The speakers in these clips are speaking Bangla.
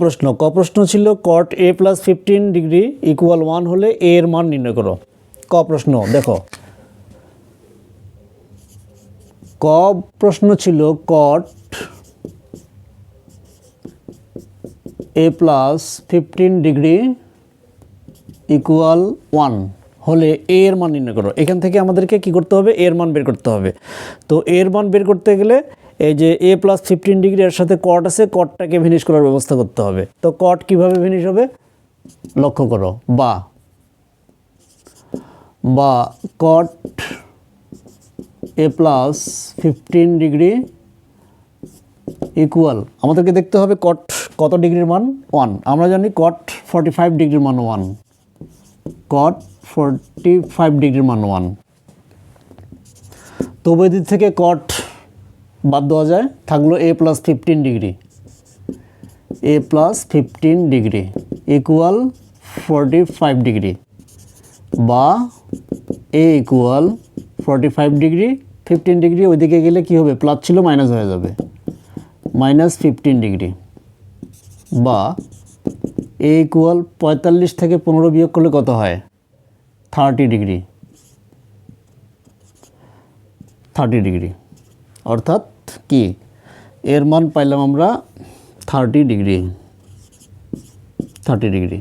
প্রশ্ন, ক প্রশ্ন ছিল cot A plus fifteen degree equal one হলে এ এর মান নির্ণয় করো। ক প্রশ্ন, দেখো। ক প্রশ্ন ছিল cot A plus fifteen degree equal one হলে এ এর মান নির্ণয় করো। এখান থেকে আমাদেরকে কি করতে হবে? এর মান বের করতে হবে। তো এর মান বের করতে গেলে এই যে এ প্লাস ফিফটিন ডিগ্রি এর সাথে কট আছে কটটাকে ভিনিশ করার ব্যবস্থা করতে হবে। তো কট কীভাবে ভিনিশ হবে? লক্ষ্য করো, বা বা cot A plus fifteen degree equal আমাদেরকে দেখতে হবে কট কত ডিগ্রির মান? ওয়ান আমরা জানি কট ফর্টি ফাইভ ডিগ্রির মান ওয়ান কট ফর্টি ফাইভ ডিগ্রির মান ওয়ান তো উভয় দিক থেকে কট বাদ দেওয়া যায়। থাকল A plus fifteen degree A plus fifteen degree equal forty five degree বা A equal forty five degree fifteen degree ওইদিকে গেলে কি হবে? প্লাস ছিল মাইনাস হয়ে যাবে। মাইনাস ফিফটিন ডিগ্রি বা এ ইকুয়াল পঁয়তাল্লিশ থেকে পনেরো বিয়োগ করলে কত হয়? থার্টি ডিগ্রি থার্টি ডিগ্রি অর্থাৎ কি? এর মান পাইলাম আমরা থার্টি ডিগ্রি থার্টি ডিগ্রি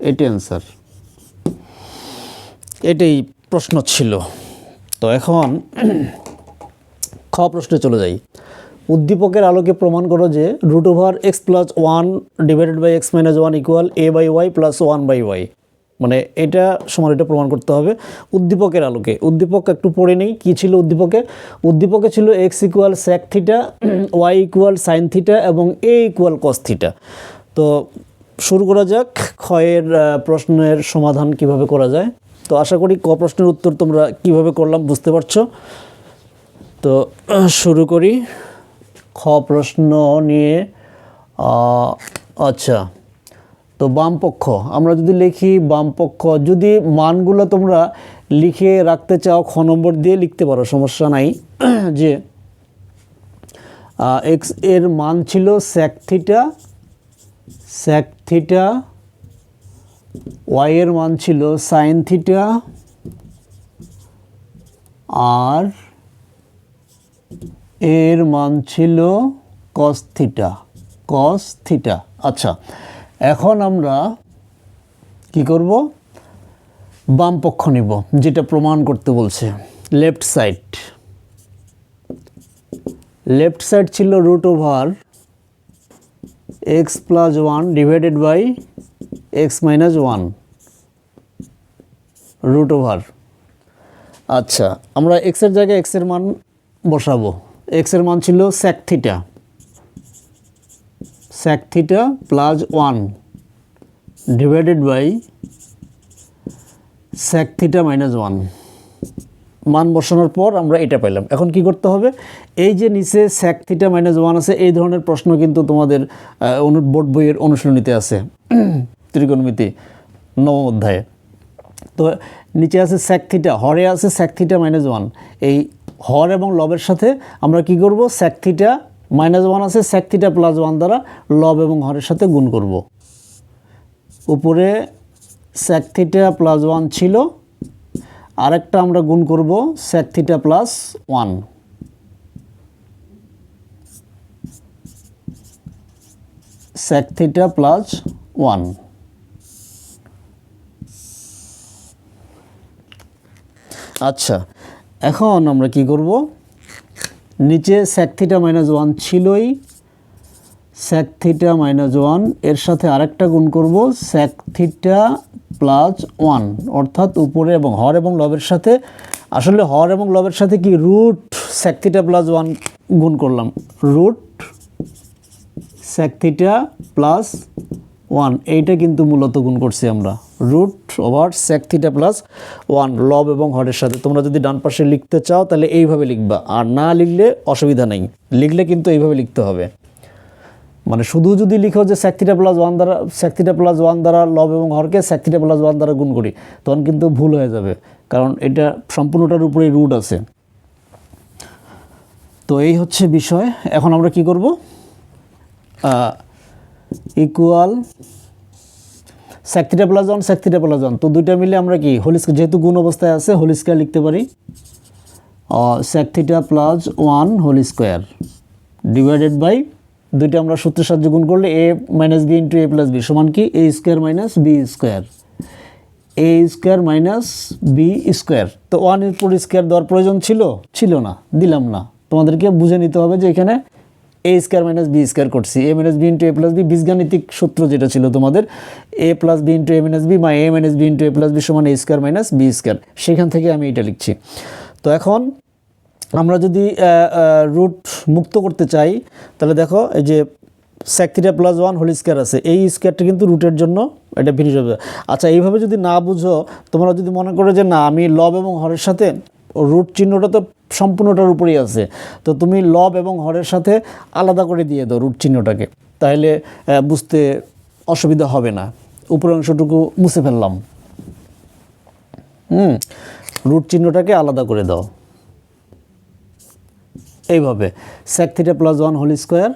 এটি অ্যান্সার এটাই প্রশ্ন ছিল। তো এখন খ প্রশ্নে চলে যাই। উদ্দীপকের আলোকে প্রমাণ করো যে root over X plus one divided by X minus one equal A by Y plus one by Y মানে এটা সমান এটা প্রমাণ করতে হবে। উদ্দীপকের আলোকে। উদ্দীপক একটু পড়ে নেই, কী ছিল উদ্দীপকে? উদ্দীপকে ছিল X equal sec theta Y equal sine theta এবং এ ইকুয়াল কস থিটা তো শুরু করা যাক ক্ষয়ের প্রশ্নের সমাধান কীভাবে করা যায়। তো আশা করি ক প্রশ্নের উত্তর তোমরা কীভাবে করলাম বুঝতে পারছ। তো শুরু করি। খ প্রশ্ন নিয়ে আচ্ছা। তো বাম পক্ষ আমরা যদি লিখি বাম পক্ষ যদি মানগুলো তোমরা লিখে রাখতে চাও, খ নম্বর দিয়ে লিখতে পারো, সমস্যা নাই। যে এক্সের মান ছিল sec theta sec theta Y এর মান ছিল সাইন থিটা আর এর মান ছিল কস থিটা কস থিটা আচ্ছা এখন আমরা কি করব? বাম পক্ষ নিব, যেটা প্রমাণ করতে বলছে। লেফট সাইড লেফট সাইড ছিল root over x plus one divided by x minus one root over আচ্ছা আমরা এক্সের জায়গায় এক্সের মান বসাবো। এক্সের মান ছিল sec theta sec theta plus one divided by sec theta minus one মান বসানোর পর আমরা এটা পেলাম এখন কি করতে হবে? এই যে নিচে স্যাক থিটা মাইনাস ওয়ান আছে, এই ধরনের প্রশ্ন কিন্তু তোমাদের বোর্ড বইয়ের অনুশীলনীতে আছে। ত্রিকোণমিতি, নবম অধ্যায়ে। তো নিচে আছে স্যাক থিটা হরে আছে স্যাক থিটা মাইনাস ওয়ান এই হর এবং লবের সাথে আমরা কি করব? স্যাক থিটা মাইনাস ওয়ান আছে স্যাক থিটা প্লাস ওয়ান দ্বারা লব এবং হরের সাথে গুণ করব। উপরে স্যাক থিটা প্লাস ওয়ান ছিল, আরেকটা আমরা গুণ করব sec theta plus one sec theta plus one আচ্ছা এখন আমরা কি করব? নিচে স্যাক থিটা মাইনাস ওয়ান ছিলই। স্যাক থিটা মাইনাস ওয়ানের সাথে আরেকটা গুণ করব স্যাক থিটা প্লাস ওয়ান অর্থাৎ উপরে এবং হর এবং লবের সাথে। আসলে হর এবং লবের সাথে কি root sec theta plus one গুণ করলাম? Root sec theta plus one এইটা কিন্তু মূলত গুণ করছি আমরা। Root over sec theta plus one লব এবং হরের সাথে। তোমরা যদি ডান পাশে লিখতে চাও, তাহলে এইভাবে লিখবা। আর না লিখলে অসুবিধা নেই। লিখলে কিন্তু এইভাবে লিখতে হবে। মানে শুধু যদি লিখো যে স্যাকথিটা প্লাস ওয়ান দ্বারা স্যাকথিটা প্লাস ওয়ান দ্বারা লব এবং হরকে স্যাকথিটা প্লাস ওয়ান দ্বারা গুণ করি, তখন কিন্তু ভুল হয়ে যাবে। কারণ এটা সম্পূর্ণটার উপরেই রুট আছে। তো এই হচ্ছে বিষয়। এখন আমরা কি করব? Equal sec theta plus one plus one তো দুইটা মিলে আমরা কি হোল স্কোয়ার যেহেতু গুণ অবস্থায় আছে হোল স্কোয়ার লিখতে পারি। Sec theta plus one whole square divided by দুইটা আমরা সূত্রের সাহায্যে গুণ করলে A minus B into A plus B সমান কি? A square minus B square A square minus B square তো ওয়ানের পর স্কোয়ার দেওয়ার প্রয়োজন ছিল? ছিল না, দিলাম না। তোমাদেরকে বুঝে নিতে হবে যে এখানে A square minus B square করছি। A minus B into A plus B বীজগাণিতিক সূত্র যেটা ছিল তোমাদের A plus B into A minus B মা A minus B into A plus B সমান A square minus B square সেখান থেকে আমি এটা লিখছি। তো এখন আমরা যদি রুট মুক্ত করতে চাই, তাহলে দেখো এই যে sec theta plus one whole square আছে। এই স্কোয়ারটা কিন্তু রুটের জন্য এটা ফিনিশ হবে। আচ্ছা এইভাবে যদি না বুঝো, তোমরা যদি মনে করো যে না, আমি লব এবং হরের সাথে রুট চিহ্নটা তো সম্পূর্ণটার উপরেই আছে। তো তুমি লব এবং হরের সাথে আলাদা করে দিয়ে দাও রুট চিহ্নটাকে। তাহলে বুঝতে অসুবিধা হবে না। উপরের অংশটুকু মুছে ফেললাম। হুম রুট চিহ্নটাকে আলাদা করে দাও। এইভাবে। Sec theta plus one whole square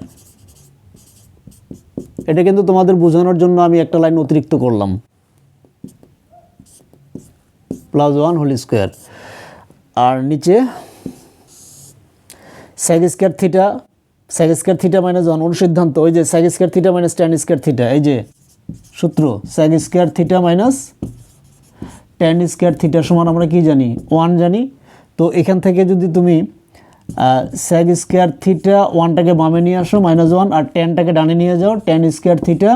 এটা কিন্তু তোমাদের বোঝানোর জন্য আমি একটা লাইন অতিরিক্ত করলাম। প্লাস ওয়ান হোল স্কোয়ার আর নিচে sec square theta sec square theta minus one অনুসিদ্ধান্ত ওই যে sec square theta minus tan square theta এই যে সূত্র sec square theta minus tan square theta সমান আমরা কি জানি? ওয়ান জানি। তো এখান থেকে যদি তুমি স্যাগ স্কোয়ার থিটা ওয়ানটাকে বামে নিয়ে আসো মাইনাস ওয়ান আর টেনটাকে ডানে নিয়ে যাও টেন স্কোয়ার থিটা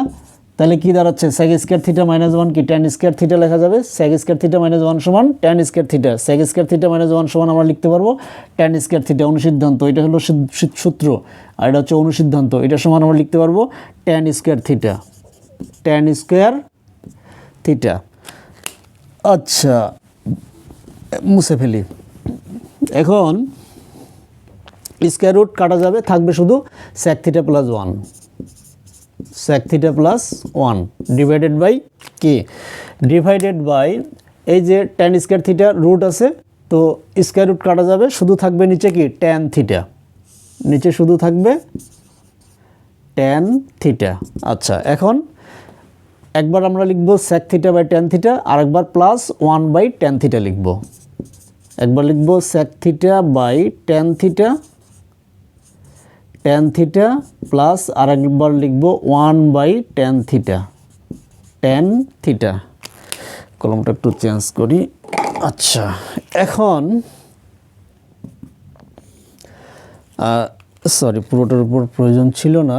তাহলে কি দাঁড়াচ্ছে? Sec square theta minus one কি? টেন স্কোয়ার থিটা লেখা যাবে? Sec square theta minus one সমান tan square theta sec square theta minus one সমান আমরা লিখতে পারব টেন স্কোয়ার থিটা অনুসিদ্ধান্ত। এটা হলো সূত্র। আর এটা হচ্ছে অনুসিদ্ধান্ত। এটা সমান আমরা লিখতে পারব tan square theta tan square theta আচ্ছা মুছে ফেলি। এখন স্কোয়ার রুট কাটা যাবে, থাকবে শুধু sec theta plus one sec theta plus one divided by কি ডিভাইডেড বাই এই যে ট্যান স্কোয়ার থিটা রুট আছে, তো স্কোয়ার রুট কাটা যাবে, শুধু থাকবে নিচে কি? ট্যান থিটা নিচে শুধু থাকবে ট্যান থিটা আচ্ছা এখন একবার আমরা লিখব sec theta by tan theta আর একবার plus one by tan theta লিখব। একবার লিখব sec theta by tan theta tan theta plus আর একবার লিখব one by tan theta tan theta কলমটা একটু চেঞ্জ করি। আচ্ছা এখন সরি পুরোটার উপর প্রয়োজন ছিল না।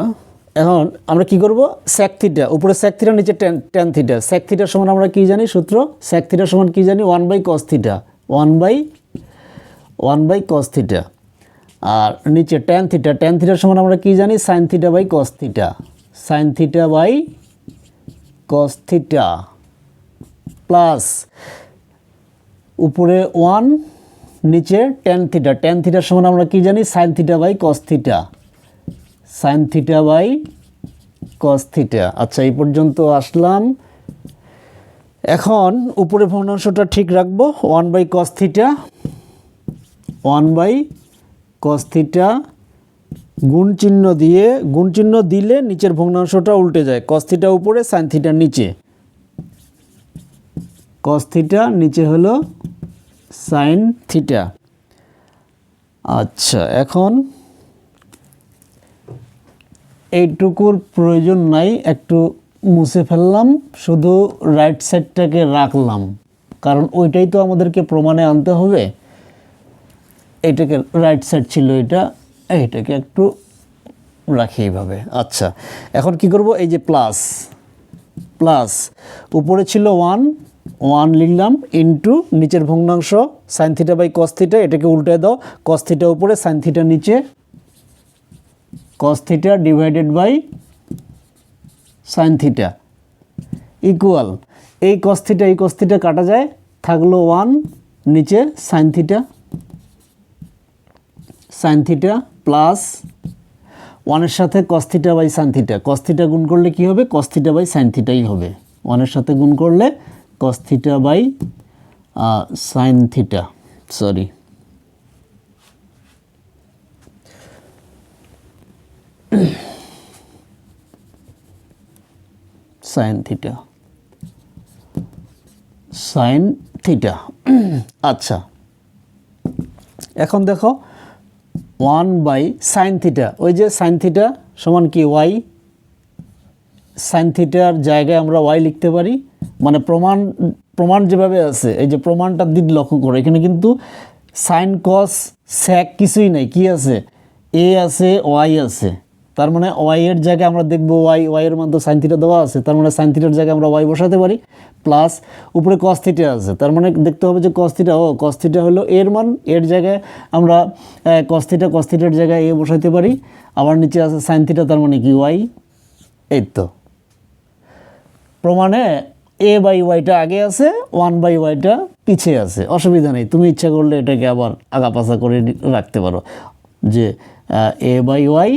এখন আমরা কি করব? স্যাক থিটা উপরে স্যাক থিটা নিচে টেন টেন থিটা স্যাক থিটার সমান আমরা কি জানি? সূত্র? স্যাক থিটার সমান কি জানি? One by cos theta one by one by cos theta আর নিচে ট্যান থিটা ট্যান থিটার সমান আমরা কি জানি? Sine theta by cos theta sine theta by cos theta plus উপরে ওয়ান নিচে টেন থিটা টেন থিটার সমান আমরা কি জানি? Sine theta by cos theta sine theta by cos theta আচ্ছা এই পর্যন্ত আসলাম। এখন উপরে ভগ্নাংশটা ঠিক রাখব। One by cos theta one by cos theta গুণ চিহ্ন দিয়ে, গুণ চিহ্ন দিলে নিচের ভগ্নাংশটা উল্টে যায়। কস থিটা উপরে সাইন থিটা নিচে। কস নিচে হলো সাইন থিটা আচ্ছা এখন এইটুকুর প্রয়োজন নাই, একটু মুছে ফেললাম, শুধু রাইট সাইডটাকে রাখলাম। কারণ ওইটাই তো আমাদেরকে প্রমাণে আনতে হবে। এইটাকে রাইট সাইড ছিল এটা এইটাকে একটু রাখি এইভাবে। আচ্ছা এখন কি করব? এই যে প্লাস প্লাস উপরে ছিল ওয়ান ওয়ান লিখলাম ইন্টু নিচের ভগ্নাংশ sine theta by cos theta এটাকে উল্টে দাও কস থিটা উপরে সাইন থিটা নিচে cos theta divided by sine theta equal এই কস থিটা এই কস থিটা কাটা যায়, থাকল ওয়ান নিচে sine theta sine theta plus ওয়ানের সাথে cos theta by sine theta cos theta গুণ করলে কি হবে? কস্থিটা বাই সাইন থিটাই হবে। ওয়ানের সাথে গুণ করলে cos theta by sine theta sorry sine theta sine theta আচ্ছা। এখন দেখো ওয়ান বাই সাইন থিটা। ওই যে সাইন থিটা সমান কি? ওয়াই। সাইন থিটার জায়গায় আমরা ওয়াই লিখতে পারি। মানে প্রমাণ প্রমাণ যেভাবে আছে, এই যে প্রমাণটা দিক লক্ষ্য করে। এখানে কিন্তু সাইন কস, স্যাক কিছুই নাই। কি আছে? এ আছে, ওয়াই আছে। তার মানে ওয়াই এর জায়গায় আমরা দেখব ওয়াই ওয়াই এর মধ্যে সাইন থিটা দেওয়া আছে, তার মানে সাইন থিটার জায়গায় আমরা ওয়াই বসাতে পারি প্লাস উপরে কস থিটা আছে, তার মানে দেখতে হবে যে কস থিটা ও কস থিটা হলো এর মান, এর জায়গায় আমরা কস থিটা কস থিটার জায়গায় এ বসাতে পারি, আবার নিচে আছে সাইন থিটা তার মানে কি ওয়াই এই তো। প্রমাণে এ বাই ওয়াইটা আগে আছে ওয়ান বাই ওয়াইটা পিছিয়ে আছে, অসুবিধা নেই, তুমি ইচ্ছা করলে এটাকে আবার আগাপাশা করে রাখতে পারো, যে A by Y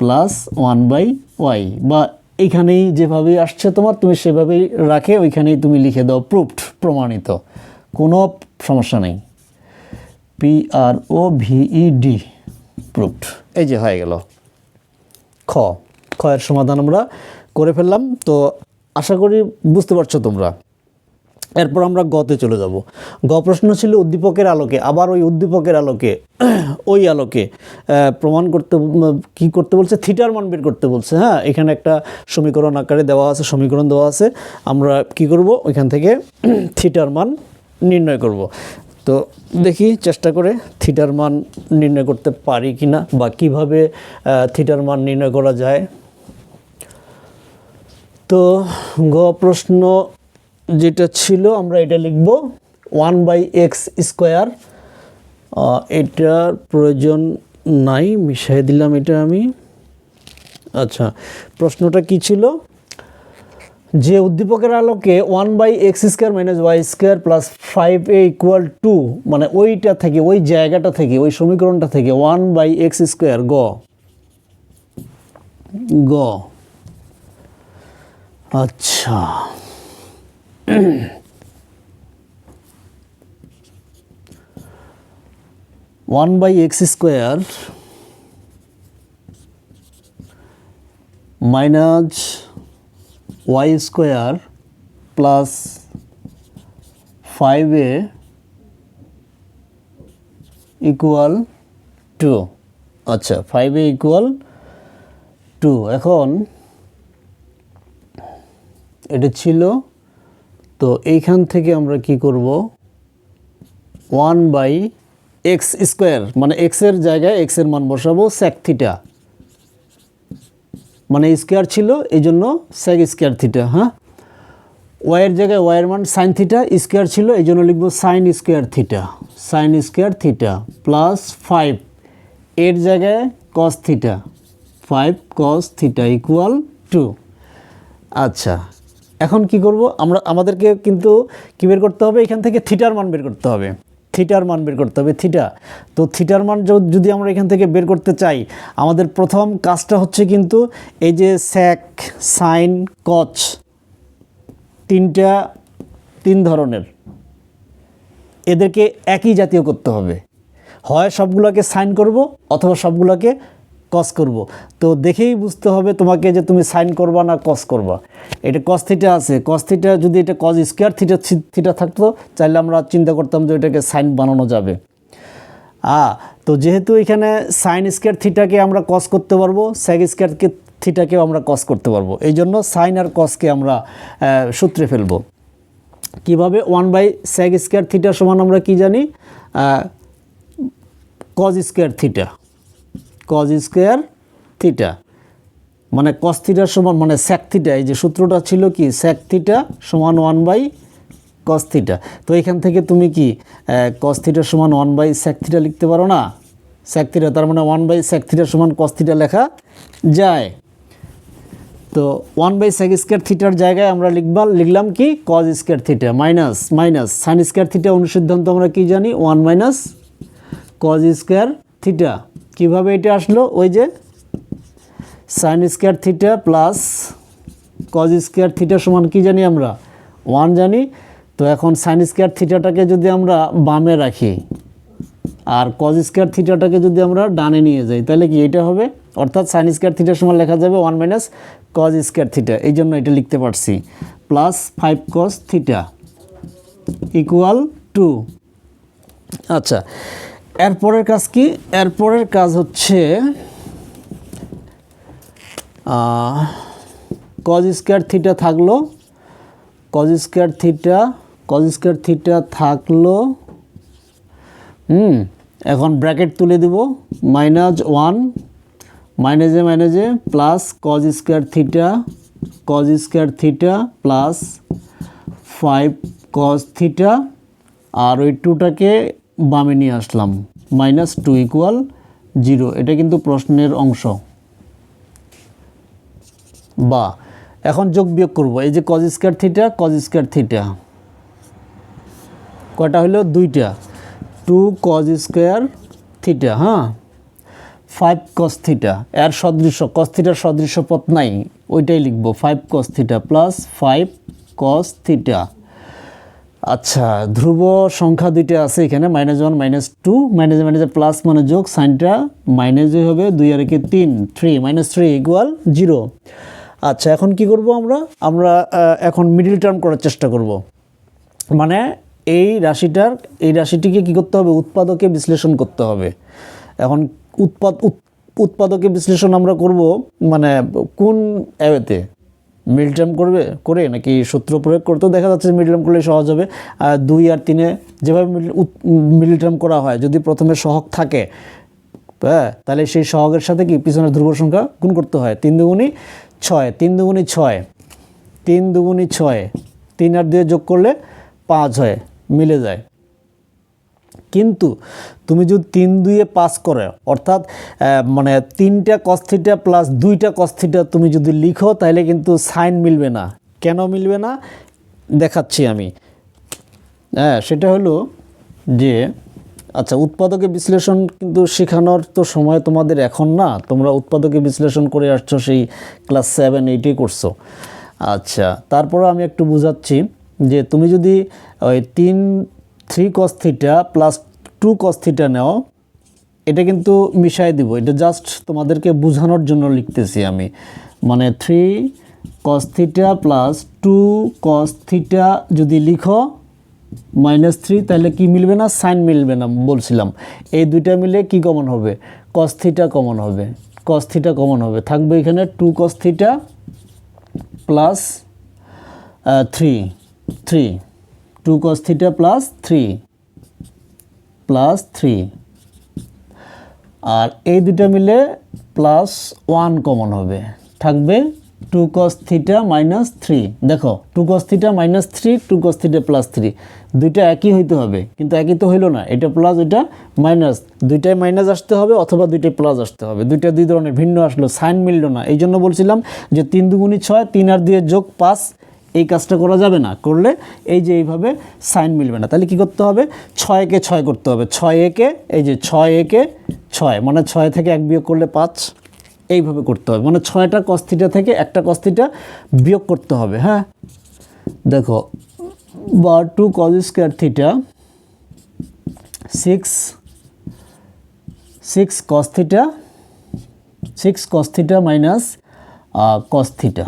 plus one by Y বা এইখানেই যেভাবে আসছে তোমার, তুমি সেভাবেই রাখে, ওইখানেই তুমি লিখে দাও প্রুফড প্রমাণিত। কোনো সমস্যা নেই। P R O V E D proved এই যে হয়ে গেল। খ এর সমাধান আমরা করে ফেললাম। তো আশা করি বুঝতে পারছ তোমরা। এরপর আমরা গতে চলে যাব। গ প্রশ্ন ছিল উদ্দীপকের আলোকে, আবার ওই উদ্দীপকের আলোকে, ওই আলোকে প্রমাণ করতে কি করতে বলছে? থিটার মান বের করতে বলছে হ্যাঁ? এখানে একটা সমীকরণ আকারে দেওয়া আছে, সমীকরণ দেওয়া আছে। আমরা কি করব? ওইখান থেকে থিটার মান নির্ণয় করব। তো দেখি, চেষ্টা করে থিটার মান নির্ণয় করতে পারি কি না বা কীভাবে থিটার মান নির্ণয় করা যায়। তো গ প্রশ্ন যেটা ছিল, আমরা এটা লিখব ওয়ান বাই এক্স স্কোয়ার। এটার প্রয়োজন নাই মিশিয়ে দিলাম এটা আমি। আচ্ছা প্রশ্নটা কি ছিল? যে উদ্দীপকের আলোকে one by x square minus y square plus five A equal to মানে ওইটা থেকে, ওই জায়গাটা থেকে, ওই সমীকরণটা থেকে ওয়ান বাই এক্স স্কোয়ার গ। গ। আচ্ছা। One by x square minus y square plus five A equal to আচ্ছা ফাইভ এ ইকুয়াল টু এখন এটা ছিল তো এইখান থেকে আমরা কি করব? ওয়ান বাই এক্স স্কোয়ার মানে এক্সের জায়গায় এক্সের মান বসাবো স্যাক থিটা মানে স্কোয়ার ছিল এই জন্য স্যাক স্কোয়ার থিটা হ্যাঁ ওয়াইয়ের জায়গায় ওয়াইয়ের মান সাইন থিটা স্কোয়ার ছিল এই জন্য লিখব sine square theta sine square theta plus five এর জায়গায় cos theta five cos theta equal to আচ্ছা এখন কি করব? আমরা, আমাদেরকে কিন্তু কী বের করতে হবে? এখান থেকে থিটার মান বের করতে হবে। থিটার মান বের করতে হবে, থিটা। তো থিটার মান যদি আমরা এখান থেকে বের করতে চাই, আমাদের প্রথম কাজটা হচ্ছে কিন্তু এই যে স্যাক সাইন কচ তিনটা, তিন ধরনের। এদেরকে একই জাতীয় করতে হবে। হয় সবগুলোকে সাইন করব, অথবা সবগুলোকে কস করব। তো দেখেই বুঝতে হবে তোমাকে যে তুমি সাইন করবা না কস করবা। এটা কস থিটা আছে। কস থিটা যদি এটা কস স্কোয়ার থিটা থিটা থাকতো চাইলে আমরা চিন্তা করতাম যে এটাকে সাইন বানানো যাবে। আ, তো যেহেতু এখানে সাইন স্কোয়ার থিটাকে আমরা কস করতে পারব স্যাগ স্কোয়ারকে থিটাকেও আমরা কস করতে পারব। এই জন্য সাইন আর কসকে আমরা সূত্রে ফেলব। কীভাবে? One by sec square theta সমান আমরা কি জানি? Cos square theta cos square theta মানে কস থিটার সমান মানে স্যাক থিটা এই যে সূত্রটা ছিল কি? স্যাক থিটা সমান ওয়ান বাই কস থিটা তো এখান থেকে তুমি কি কস থিটার সমান ওয়ান বাই স্যাক থিটা লিখতে পারো না? স্যাক থিটা তার মানে ওয়ান বাই স্যাক থিটার সমান কস থিটা লেখা যায়। তো ওয়ান বাই সেক স্কোয়ার থিটার জায়গায় আমরা লিখবা, লিখলাম কি? Cos square theta minus minus sine square theta অনুসিদ্ধান্ত আমরা কি জানি? One minus cos square theta কীভাবে এটা আসলো? ওই যে sine square theta plus cos square theta সমান কি জানি আমরা? ওয়ান জানি। তো এখন সাইন স্কোয়ার থিটাটাকে যদি আমরা বামে রাখি আর কজ স্কোয়ার থিটাটাকে যদি আমরা ডানে নিয়ে যাই, তাহলে কি এটা হবে? অর্থাৎ সাইন স্কোয়ার থিটার সময় লেখা যাবে one minus cos square theta এই জন্য এটা লিখতে পারছি। Plus five cos theta equal to আচ্ছা এরপরের কাজ কি? এরপরের কাজ হচ্ছে কজ স্কোয়ার থিটা থাকল। Cos square theta cos square theta থাকল, হুম, এখন ব্র্যাকেট তুলে দেব। মাইনাস ওয়ান মাইনাসে মাইনাসে plus cos square theta cos square theta plus five cos theta আর ওই টুটাকে বামে নিয়ে আসলাম। Minus two equal zero. এটা কিন্তু প্রশ্নের অংশ। বা, এখন যোগ বিয়োগ করব। এই যে cos square theta cos square theta কয়টা হলো? দুইটা। টু কজ স্কোয়ার থিটা হ্যাঁ? ফাইভ কস থিটা এর সদৃশ্য কস থিটার সদৃশ্য পথ নাই। ওইটাই লিখব। Five cos theta plus five cos theta আচ্ছা ধ্রুব সংখ্যা দুইটা আছে এখানে minus one minus two minus minus plus মানে যোগ সাইনটা মাইনাসে হবে, দুই আর একে তিন three minus three equal zero আচ্ছা এখন কি করব আমরা? আমরা এখন মিডিল টার্ম করার চেষ্টা করব। মানে এই রাশিটার, এই রাশিটিকে কি করতে হবে? উৎপাদকে বিশ্লেষণ করতে হবে। এখন উৎপাদ, উৎ- উৎপাদকে বিশ্লেষণ আমরা করব মানে কোন অ্যাওয়েতে? মিড টার্ম করবে, করে নাকি সূত্র প্রয়োগ করতে? দেখা যাচ্ছে মিডল টার্ম করলে সহজ হবে। আর দুই আর তিনে যেভাবে মিডল টার্ম করা হয়, যদি প্রথমে সহক থাকে হ্যাঁ তাহলে সেই সহগের সাথে কি পিছনের ধ্রুব সংখ্যা গুণ করতে হয়? তিন দুগুণি ছয়, তিন দুগুণি ছয়, তিন দুগুণি ছয়, তিন আর দিয়ে যোগ করলে পাঁচ হয়, মিলে যায়। কিন্তু তুমি যদি তিন দুইয়ে পাস করে, অর্থাৎ মানে তিনটা কস্থিটা প্লাস দুইটা কস্থিটা তুমি যদি লিখো, তাহলে কিন্তু সাইন মিলবে না। কেন মিলবে না? দেখাচ্ছি আমি। হ্যাঁ সেটা হলো যে আচ্ছা উৎপাদকে বিশ্লেষণ কিন্তু শেখানোর তো সময় তোমাদের এখন না। তোমরা উৎপাদকে বিশ্লেষণ করে আসছো সেই ক্লাস সেভেন এইটে করছ। আচ্ছা তারপরে আমি একটু বুঝাচ্ছি যে তুমি যদি ওই তিন three cos plus two cos theta নেও, এটা কিন্তু মিশাই দিব। এটা জাস্ট তোমাদেরকে বোঝানোর জন্য লিখতেছি আমি। মানে three cos theta plus two cos theta যদি লিখো মাইনাস থ্রি তাহলে কি মিলবে না? সাইন মিলবে না, বলছিলাম। এই দুইটা মিলে কি কমন হবে? কস থিটা কমন হবে। কস থিটা কমন হবে। থাকবে এখানে two cos theta plus three three two cos theta plus three plus three. আর এই দুটো মিলে প্লাস ওয়ান কমন হবে। থাকবে two cos theta minus three. দেখো, two cos theta minus three, two cos theta plus three. দুইটা একই হইতে হবে, কিন্তু একই তো হইল না। এটা প্লাস, এটা মাইনাস। দুইটাই মাইনাস আসতে হবে অথবা দুইটাই প্লাস আসতে হবে। দুইটা দুই ধরনের ভিন্ন আসলো, সাইন মিললো না। এই জন্য বলছিলাম যে তিন দুগুণি ছয়, তিন আর দিয়ে যোগ পাঁচ। এই কাজটা করা যাবে না। করলে এই যে এইভাবে সাইন মিলবে না। তাহলে কি করতে হবে? ছয় একে ছয় করতে হবে। ছয় একে এই যে ছয় একে ছয় মানে ছয় থেকে এক বিয়োগ করলে পাঁচ, এইভাবে করতে হবে। মানে ছয়টা কস্থিটা থেকে একটা কস্তিটা বিয়োগ করতে হবে হ্যাঁ? দেখো বা two cos square theta six six cos theta six cos theta minus cos theta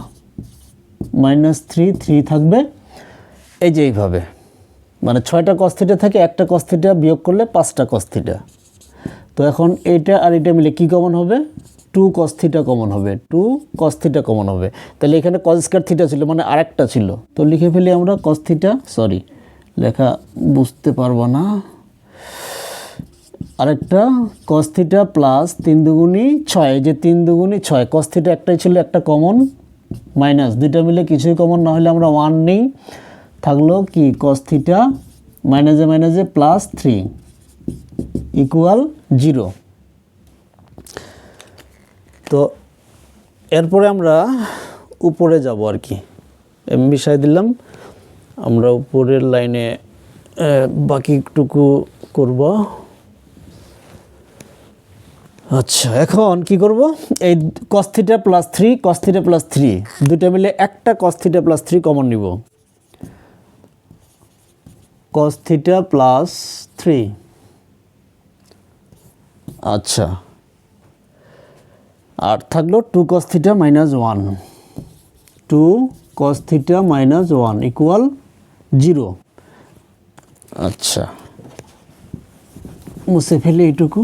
minus three three থাকবে। এই যে এইভাবে। মানে ছয়টা কস্থিটা থেকে, একটা কস্থিটা বিয়োগ করলে পাঁচটা কস্থিটা তো এখন এইটা আর এটা মিলে কি কমন হবে? টু কস্থিটা কমন হবে। টু কস্থিটা কমন হবে। তাহলে এখানে কজ স্কোয়ার থিটা ছিল মানে আরেকটা ছিল। তো লিখে ফেলি আমরা কস্থিটা সরি লেখা বুঝতে পারব না। আরেকটা কস্থিটা প্লাস তিন দুগুণি ছয়। যে তিন দুগুণি ছয় কস্থিটা একটাই ছিল, একটা কমন মাইনাস দুইটা মিলে কিছুই কমন না হলে আমরা ওয়ান নেই। থাকল কি? কস্থিটা মাইনাসে মাইনাসে প্লাস থ্রি ইকুয়াল জিরো তো এরপরে আমরা উপরে যাব আর কি। এম বিষয় দিলাম। আমরা উপরের লাইনে বাকিটুকু করব। আচ্ছা এখন কি করব? এই cos theta plus three cos theta plus three দুটো মিলে একটা কস্থিটা প্লাস থ্রি কমন নিব। কস্থিটা প্লাস থ্রি আচ্ছা আর থাকল two cos theta minus one two cos theta minus one equal zero আচ্ছা মুছে ফেলে এইটুকু।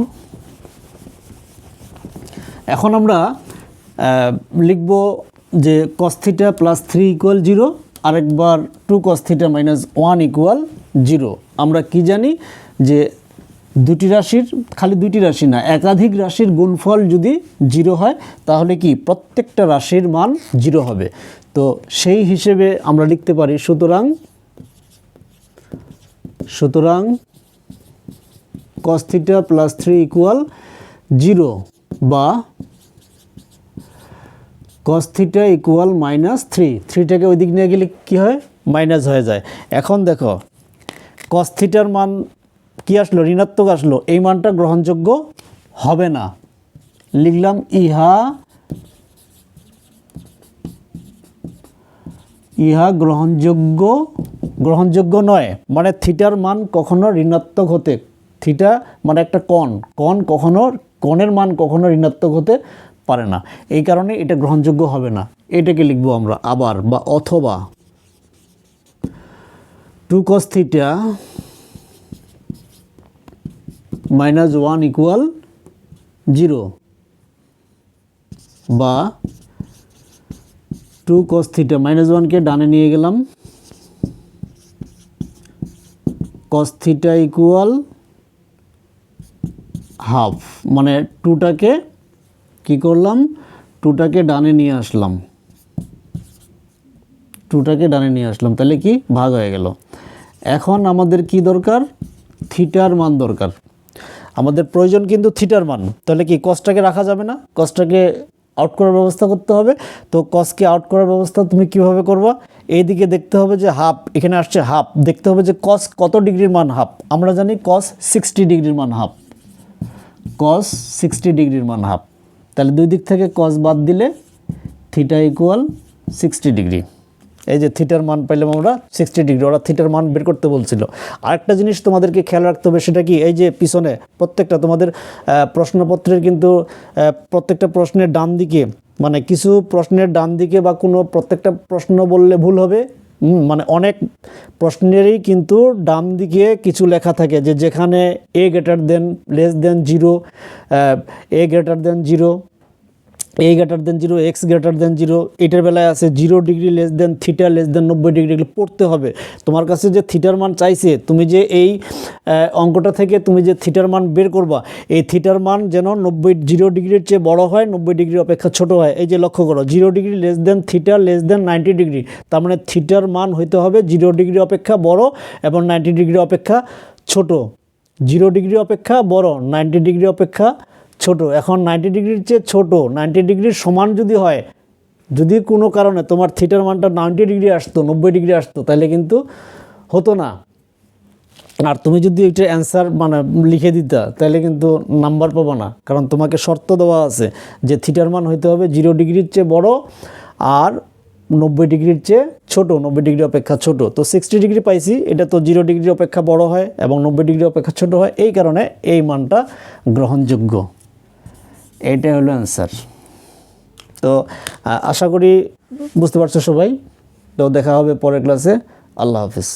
এখন আমরা লিখব যে cos theta plus three equal zero আরেকবার two cos theta minus one equal zero আমরা কি জানি যে দুটি রাশির, খালি দুটি রাশি না, একাধিক রাশির গুণফল যদি জিরো হয়, তাহলে কি প্রত্যেকটা রাশির মান জিরো হবে। তো সেই হিসেবে আমরা লিখতে পারি, সুতরাং সুতরাং cos theta plus three equal zero বা cos theta equal minus three থ্রিটাকে ওই দিক নিয়ে গেলে কী হয়? মাইনাস হয়ে যায়। এখন দেখো কস থিটার মান কি আসলো? ঋণাত্মক আসলো। এই মানটা গ্রহণযোগ্য হবে না। লিখলাম, ইহা ইহা গ্রহণযোগ্য গ্রহণযোগ্য নয়। মানে থিটার মান কখনো ঋণাত্মক হতে থিটা মানে একটা কণ। কণ কখনো কণের মান কখনো ঋণাত্মক হতে পারে না। এই কারণে এটা গ্রহণযোগ্য হবে না। এটাকে লিখব আমরা আবার বা অথবা। Two cos theta minus one equal zero বা টু কস থিটা মাইনাস ওয়ানকে ডানে নিয়ে গেলাম। Cos theta equal half. মানে টুটাকে কি করলাম? টুটাকে ডানে নিয়ে আসলাম। টুটাকে ডানে নিয়ে আসলাম। তাহলে কি? ভাগ হয়ে গেল। এখন আমাদের কি দরকার? থিটার মান দরকার। আমাদের প্রয়োজন কিন্তু থিটার মান। তাহলে কি কসটাকে রাখা যাবে না? কসটাকে আউট করার ব্যবস্থা করতে হবে। তো কসকে আউট করার ব্যবস্থা তুমি কীভাবে করবা? এইদিকে দেখতে হবে যে হাফ এখানে আসছে হাফ দেখতে হবে যে কস কত ডিগ্রির মান হাফ আমরা জানি কস সিক্সটি ডিগ্রির মান হাফ কস সিক্সটি ডিগ্রির মান হাফ তাহলে দুই দিক থেকে কস বাদ দিলে থিটা ইকুয়াল সিক্সটি ডিগ্রি এই যে থিটার মান পাইলাম আমরা সিক্সটি ডিগ্রি ওরা থিটার মান বের করতে বলছিল। আরেকটা জিনিস তোমাদেরকে খেয়াল রাখতে হবে, সেটা কি? এই যে পিছনে প্রত্যেকটা তোমাদের প্রশ্নপত্রের কিন্তু প্রত্যেকটা প্রশ্নের ডান দিকে মানে কিছু প্রশ্নের ডান দিকে বা কোনো প্রত্যেকটা প্রশ্ন বললে ভুল হবে। মানে অনেক প্রশ্নেরই কিন্তু ডাম দিকে কিছু লেখা থাকে যে যেখানে A greater than less than zero A greater than zero A greater than zero x greater than zero এটার বেলায় আছে zero degree less than theta less than নব্বই ডিগ্রি এগুলো পড়তে হবে। তোমার কাছে যে থিটার মান চাইছে, তুমি যে এই অঙ্কটা থেকে তুমি যে থিটার মান বের করবা, এই থিটার মান যেন নব্বই জিরো ডিগ্রির চেয়ে বড় হয়, নব্বই ডিগ্রি অপেক্ষা ছোট হয়। এই যে লক্ষ্য করো zero degree less than theta less than ninety degree তার মানে থিটার মান হইতে হবে জিরো ডিগ্রি অপেক্ষা বড় এবং নাইনটি ডিগ্রি অপেক্ষা ছোট। জিরো ডিগ্রি অপেক্ষা বড় নাইনটি ডিগ্রি অপেক্ষা ছোট, এখন নাইনটি ডিগ্রির চেয়ে ছোট নাইনটি ডিগ্রির সমান যদি হয়, যদি কোনো কারণে তোমার থিটার মানটা নাইনটি ডিগ্রি আসতো, নব্বই ডিগ্রি আসতো, তাহলে কিন্তু হতো না। আর তুমি যদি এটা অ্যান্সার মানে লিখে দিতা, তাহলে কিন্তু নাম্বার পাবো না, কারণ তোমাকে শর্ত দেওয়া আছে যে থিটার মান হইতে হবে জিরো ডিগ্রির চেয়ে বড় আর নব্বই ডিগ্রির চেয়ে ছোট, নব্বই ডিগ্রি অপেক্ষা ছোট। তো সিক্সটি ডিগ্রি পাইছি, এটা তো জিরো ডিগ্রি অপেক্ষা বড় হয় এবং নব্বই ডিগ্রি অপেক্ষা ছোট হয়, এই কারণে এই মানটা গ্রহণযোগ্য। এইটাই হলো অ্যান্সার তো আশা করি বুঝতে পারছ সবাই। তো দেখা হবে পরের ক্লাসে আল্লাহ হাফিজ।